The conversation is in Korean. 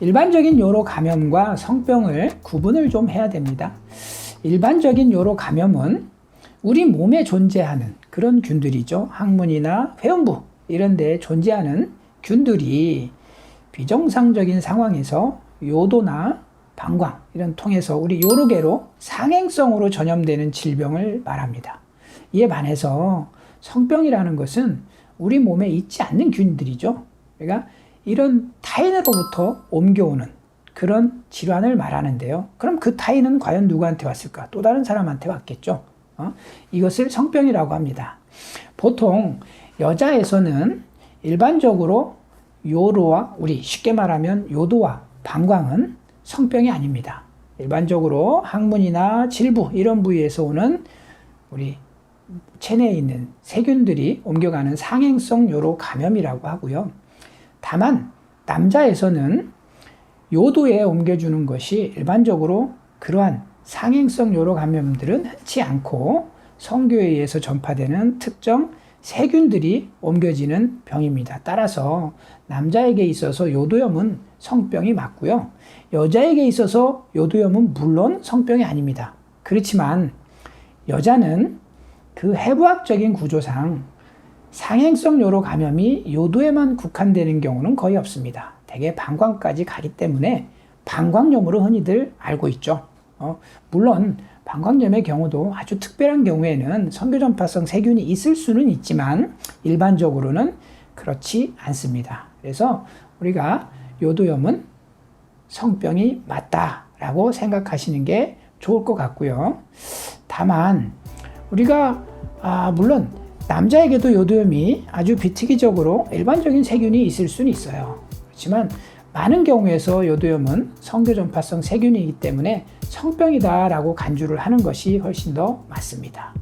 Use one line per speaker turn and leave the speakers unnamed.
일반적인 요로 감염과 성병을 구분을 좀 해야 됩니다. 일반적인 요로 감염은 우리 몸에 존재하는 그런 균들이죠. 항문이나 회음부 이런 데 존재하는 균들이 비정상적인 상황에서 요도나 방광 이런 통해서 우리 요로계로 상행성으로 전염되는 질병을 말합니다. 이에 반해서 성병이라는 것은 우리 몸에 있지 않는 균들이죠. 그러니까 이런 타인으로부터 옮겨오는 그런 질환을 말하는데요. 그럼 그 타인은 과연 누구한테 왔을까? 또 다른 사람한테 왔겠죠. 어? 이것을 성병이라고 합니다. 보통 여자에서는 일반적으로 요로와 우리 쉽게 말하면 요도와 방광은 성병이 아닙니다. 일반적으로 항문이나 질부 이런 부위에서 오는 우리 체내에 있는 세균들이 옮겨가는 상행성 요로 감염이라고 하고요. 다만 남자에서는 요도에 옮겨주는 것이 일반적으로 그러한 상행성 요로 감염들은 흔치 않고 성교에 의해서 전파되는 특정 세균들이 옮겨지는 병입니다. 따라서 남자에게 있어서 요도염은 성병이 맞고요. 여자에게 있어서 요도염은 물론 성병이 아닙니다. 그렇지만 여자는 그 해부학적인 구조상 상행성 요로 감염이 요도에만 국한되는 경우는 거의 없습니다. 대개 방광까지 가기 때문에 방광염으로 흔히들 알고 있죠. 어, 물론 방광염의 경우도 아주 특별한 경우에는 성교전파성 세균이 있을 수는 있지만 일반적으로는 그렇지 않습니다. 그래서 우리가 요도염은 성병이 맞다라고 생각하시는 게 좋을 것 같고요. 다만 우리가 아, 물론 남자에게도 요도염이 아주 비특이적으로 일반적인 세균이 있을 수는 있어요. 그렇지만 많은 경우에서 요도염은 성교전파성 세균이기 때문에 성병이다라고 간주를 하는 것이 훨씬 더 맞습니다.